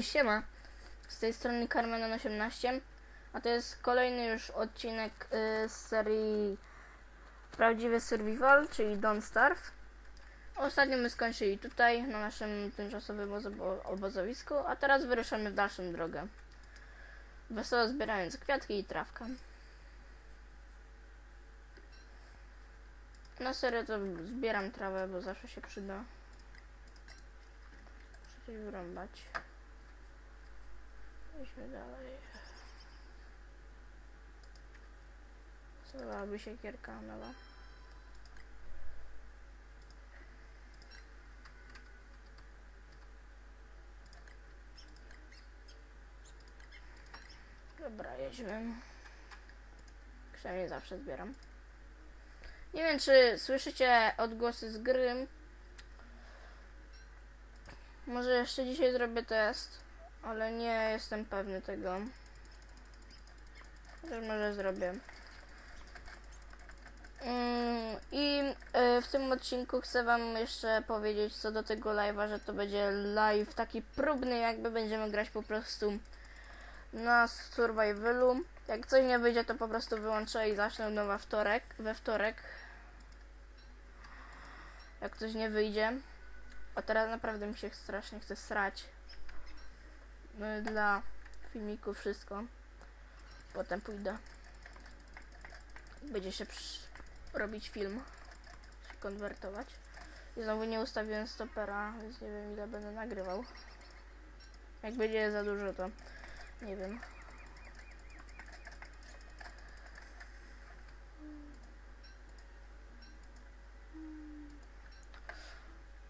Siema, z tej strony Carmenon18, a to jest kolejny już odcinek y, z serii Prawdziwy Survival, czyli Don't Starve. Ostatnio my skończyli tutaj, na naszym tymczasowym ozo- obozowisku, a teraz wyruszamy w dalszą drogę. Wesoło zbierając kwiatki i trawkę. Na serio to zbieram trawę, bo zawsze się przyda. Muszę coś wyrąbać. Idźmy dalej. Zdałaby się kierka nowa. Dobra, jedźmy. Przynajmniej zawsze zbieram. Nie wiem, czy słyszycie odgłosy z gry. Może jeszcze dzisiaj zrobię test, ale nie jestem pewny tego. Chociaż może zrobię. Mm, I y, w tym odcinku chcę Wam jeszcze powiedzieć co do tego live'a, że to będzie live taki próbny, jakby będziemy grać po prostu na survivalu. Jak coś nie wyjdzie, to po prostu wyłączę i zacznę nowa wtorek, we wtorek. Jak coś nie wyjdzie. A teraz naprawdę mi się strasznie chce srać. No, dla filmiku wszystko. Potem pójdę. Będzie się robić film. Konwertować. I znowu nie ustawiłem stopera, więc nie wiem ile będę nagrywał. Jak będzie za dużo, to nie wiem.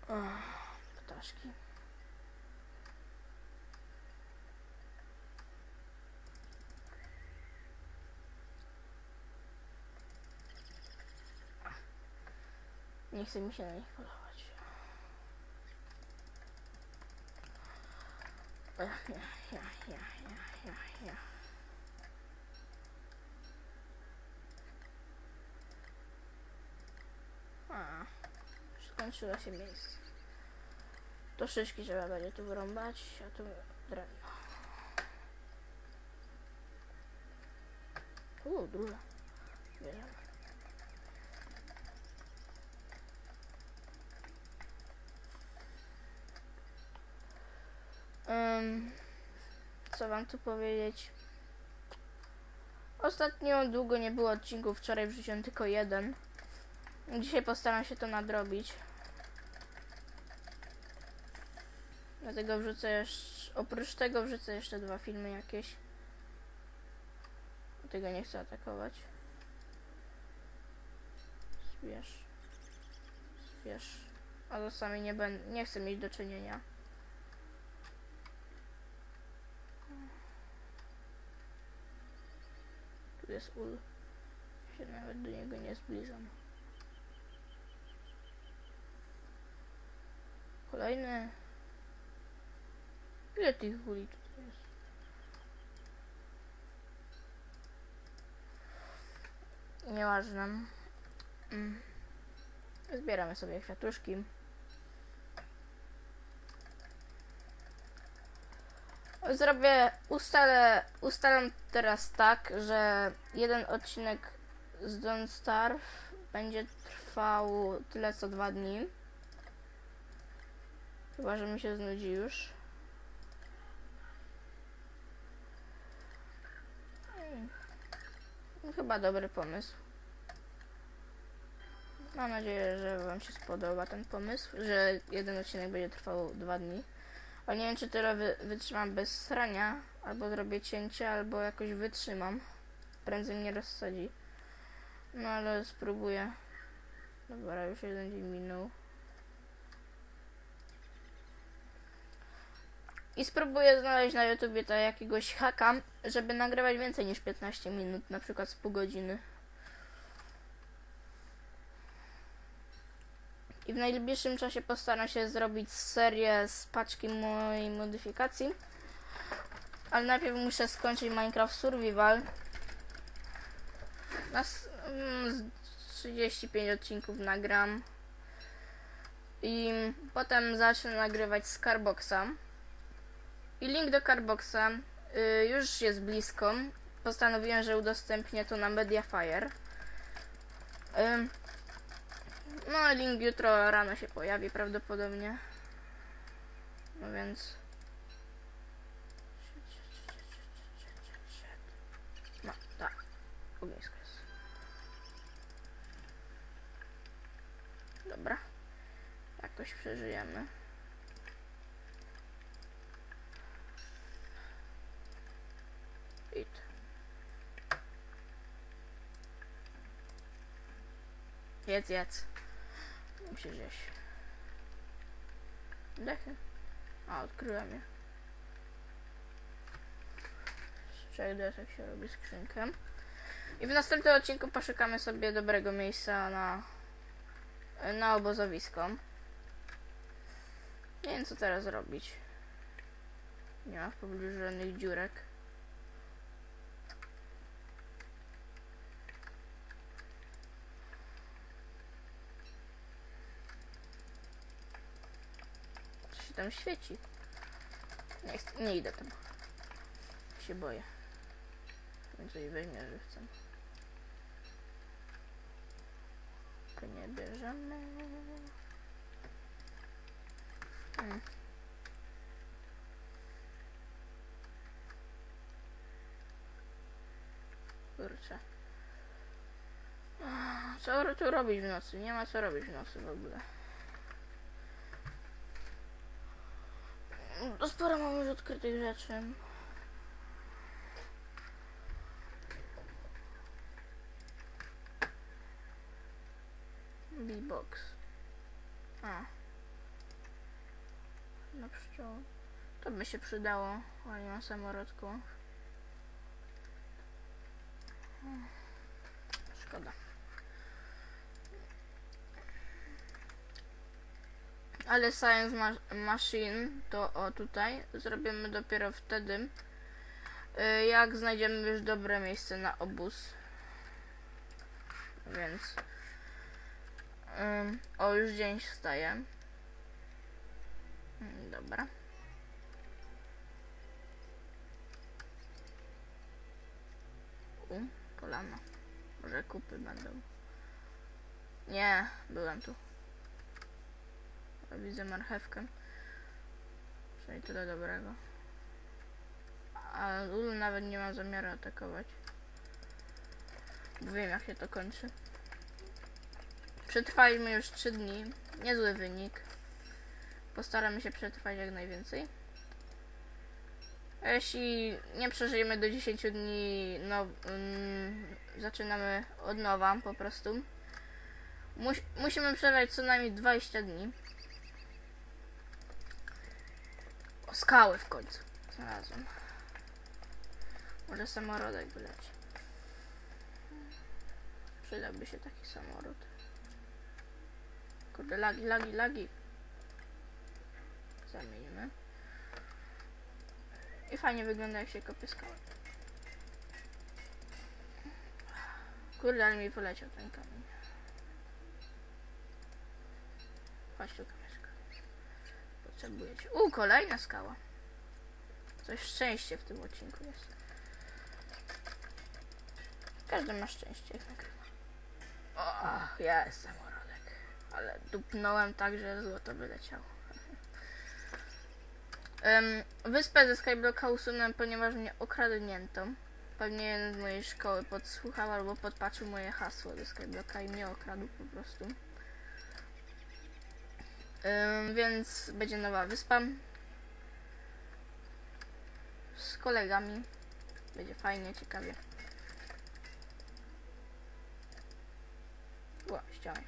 Ach, ptaszki. Nie chce mi się na nich polować. Ja, ja, ja, ja, ja, ja. A, skończyło się miejsce. To szyszki trzeba będzie tu wyrąbać, a tu drewno. U, duże. Bierzemy. Ym, co wam tu powiedzieć? Ostatnio długo nie było odcinków, wczoraj wrzuciłem tylko jeden. Dzisiaj postaram się to nadrobić. Dlatego wrzucę jeszcze, oprócz tego wrzucę jeszcze dwa filmy jakieś. Tego nie chcę atakować. Zbierz. Zbierz. A z sami nie będę, nie chcę mieć do czynienia. Tu jest ul. Się nawet do niego nie zbliżam. Kolejny. Ile tych uli tutaj jest? Nieważne. Mm. Zbieramy sobie kwiatuszki. Zrobię, ustalę, ustalam teraz tak, że jeden odcinek z Don't Starve będzie trwał tyle co dwa dni. Chyba, że mi się znudzi już. Mm. Chyba dobry pomysł. Mam nadzieję, że Wam się spodoba ten pomysł, że jeden odcinek będzie trwał dwa dni. Ale nie wiem, czy tyle wy wytrzymam bez srania, albo zrobię cięcie, albo jakoś wytrzymam. Prędzej mnie rozsadzi. No ale spróbuję. Dobra, już jeden dzień minął. I spróbuję znaleźć na YouTubie to jakiegoś haka, żeby nagrywać więcej niż 15 minut, na przykład z pół godziny. I w najbliższym czasie postaram się zrobić serię z paczki mojej modyfikacji. Ale najpierw muszę skończyć Minecraft Survival. Na s- mm, z 35 odcinków nagram. I potem zacznę nagrywać Scarboxa. I link do Carboxa y, już jest blisko. Postanowiłem, że udostępnię to na Mediafire. Ym, no, link jutro rano się pojawi prawdopodobnie. No więc. No, tak. Ognisko jest. Dobra. Jakoś przeżyjemy. It. Jedz, jedz. Jeść. Dechy. A, odkryłem je. Z trzech desek się robi skrzynkę. I w następnym odcinku poszukamy sobie dobrego miejsca na, na obozowisko. Nie wiem co teraz robić. Nie ma w pobliżu żadnych dziurek. Tam świeci? Nie, nie idę tam. Się boję. Więcej weźmie żywcem. To nie bierzemy. Hmm. Kurczę. Co tu robić w nocy? Nie ma co robić w nocy w ogóle. Sporo mam już odkrytych rzeczy. B-box. A. Na pszczoły. To by się przydało, ale nie ma samorodku. Hmm. Szkoda. Ale Science ma Machine to o tutaj zrobimy dopiero wtedy, y, jak znajdziemy już dobre miejsce na obóz. Więc o już dzień wstaje. Mm, Dobra. U, polano. Może kupy będą. Nie, byłem tu. Widzę marchewkę. Czyli tyle dobrego. A Ul nawet nie ma zamiaru atakować. Bo wiem jak się to kończy. Przetrwaliśmy już 3 dni. Niezły wynik. Postaramy się przetrwać jak najwięcej. Jeśli nie przeżyjemy do 10 dni, no mm, zaczynamy od nowa po prostu. Mus musimy przetrwać co najmniej 20 dni. O, skały w końcu znalazłem. Może samorodek wyleci. Przydałby się taki samoród. Kurde, lagi, lagi, lagi. Zamienimy. I fajnie wygląda jak się kopie skałę. Kurde, ale mi wyleciał ten kamień. Chodź tu kamyczka. Potrzebujecie. U, kolejna skała. Coś szczęście w tym odcinku jest. Każdy ma szczęście, nagrywa. O, ja jestem samorodek. Ale dupnąłem tak, że złoto wyleciało. Em, wyspę ze Skyblocka usunąłem, ponieważ mnie okradnięto. Pewnie jeden z mojej szkoły podsłuchał albo podpatrzył moje hasło do Skyblocka i mnie okradł po prostu. Więc będzie nowa wyspa. Z kolegami. Będzie fajnie, ciekawie. Ła, ściąłeś.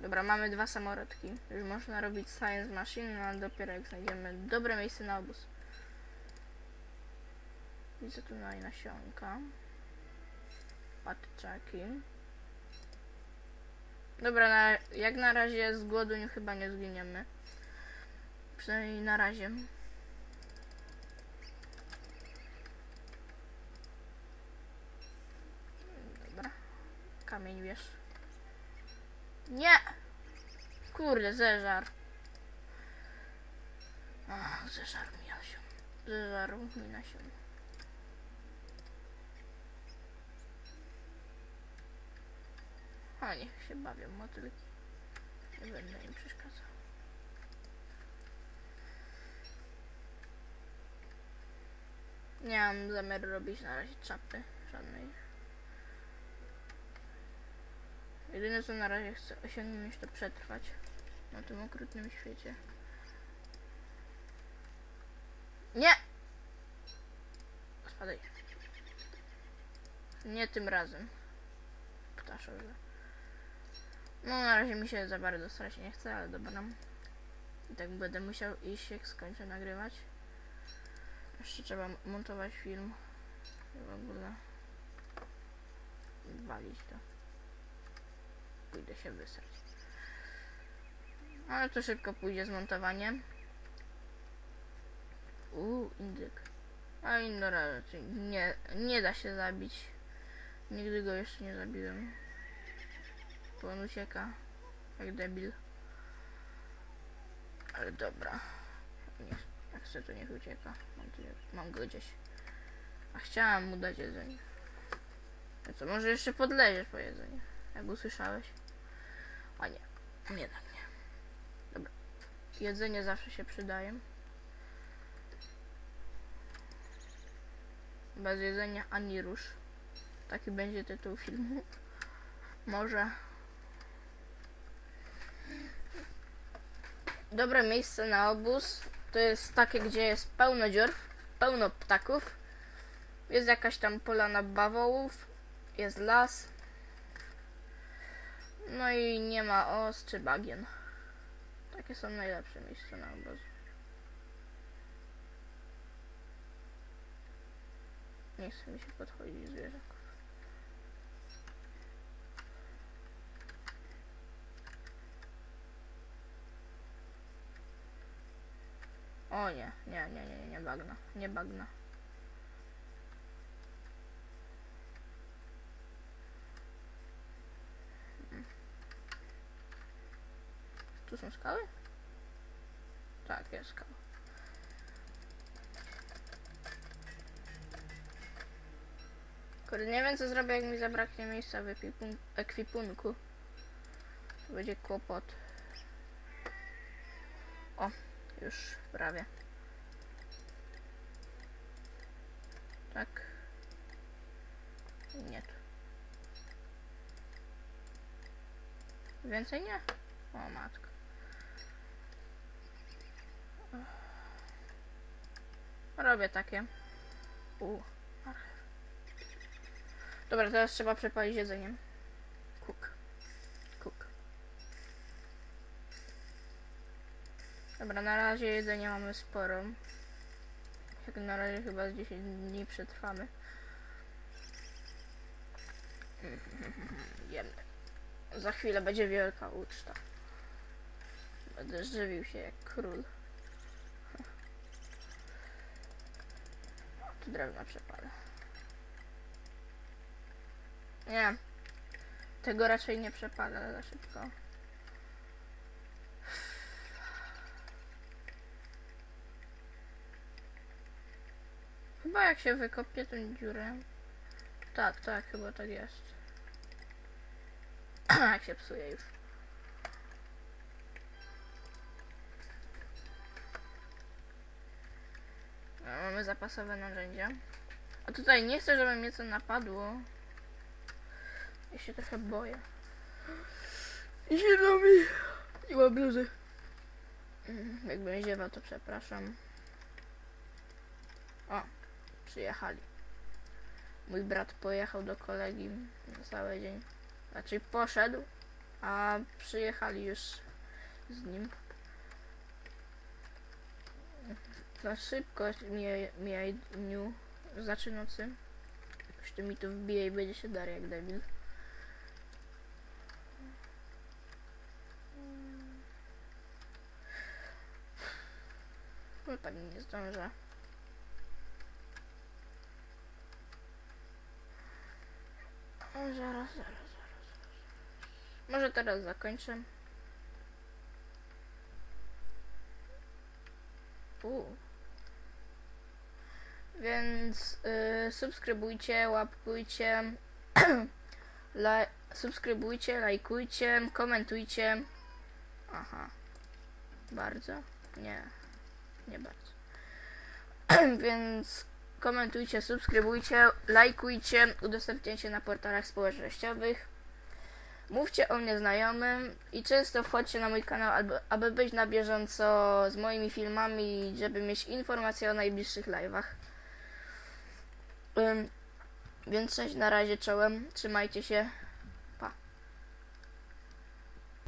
Dobra, mamy dwa samorodki. Już można robić Science Machine, no ale dopiero jak znajdziemy dobre miejsce na obóz. Widzę tu no i nasionka. Dobra, na, jak na razie z głodu nie, chyba nie zginiemy. Przynajmniej na razie. Dobra. Kamień wiesz. Nie! Kurde, zeżar. A, zeżarł mi nasion. Zeżarł mi nasion. A niech się bawią motylki. Nie będę im przeszkadzał. Nie mam zamiaru robić na razie czapy żadnej. Jedyne co na razie chcę osiągnąć to przetrwać na tym okrutnym świecie. Nie! Spadaj. Nie tym razem. Ptaszorze. No na razie mi się za bardzo starać nie chce, ale dobra. I tak będę musiał iść jak skończę nagrywać. Jeszcze trzeba montować film. I w ogóle walić to. Pójdę się wysrać. Ale to szybko pójdzie zmontowanie. Uuu, indyk. A Indora raczej nie, nie da się zabić. Nigdy go jeszcze nie zabiłem. Bo on ucieka. Jak debil. Ale dobra. Nie, jak chcę to niech ucieka. Mam, tu, go gdzieś. A chciałam mu dać jedzenie. No co, może jeszcze podleziesz po jedzenie. Jak usłyszałeś. A nie. Tak nie. Dobra. Jedzenie zawsze się przydaje. Bez jedzenia ani rusz. Taki będzie tytuł filmu. Może. Dobre miejsce na obóz to jest takie, gdzie jest pełno dziur, pełno ptaków. Jest jakaś tam polana bawołów, jest las. No i nie ma os czy bagien. Takie są najlepsze miejsca na obozu. Nie chce mi się podchodzić zwierzak. O nie, nie, nie, nie, nie bagna, nie bagna. Tu są skały? Tak, jest skała. Kurde, nie wiem co zrobię jak mi zabraknie miejsca w ekipun- ekwipunku. To będzie kłopot. O, już prawie. Tak. Nie tu. Więcej nie? O matko. Robię takie. U. Dobra, teraz trzeba przepalić jedzeniem. Cook. Dobra, na razie jedzenia mamy sporo. Jak na razie chyba z 10 dni przetrwamy. Jemy. Za chwilę będzie wielka uczta. Będę żywił się jak król. Tu drewno przepalę. Nie. Tego raczej nie przepalę za szybko. Chyba jak się wykopie tą dziurę. Tak, tak, chyba tak jest. jak się psuje już. No, mamy zapasowe narzędzia. A tutaj nie chcę, żeby mnie co napadło. Ja się trochę boję. Zimno mi. Nie mam bluzy. Mm, Jakbym ziewał, to przepraszam. O, przyjechali. Mój brat pojechał do kolegi na cały dzień. Znaczy poszedł, a przyjechali już z nim. Za szybko mija, mija dniu, znaczy nocy. Jakoś to mi tu wbije i będzie się dar jak debil. No tak nie zdążę. O, zaraz, zaraz, zaraz. Może teraz zakończę. U. Więc y, subskrybujcie, łapkujcie, subskrybujcie, lajkujcie, komentujcie. Aha. Bardzo? Nie. Nie bardzo. Więc komentujcie, subskrybujcie, lajkujcie, udostępniajcie na portalach społecznościowych. Mówcie o mnie znajomym i często wchodźcie na mój kanał, aby, być na bieżąco z moimi filmami, żeby mieć informacje o najbliższych live'ach. Więc cześć, na razie czołem, trzymajcie się,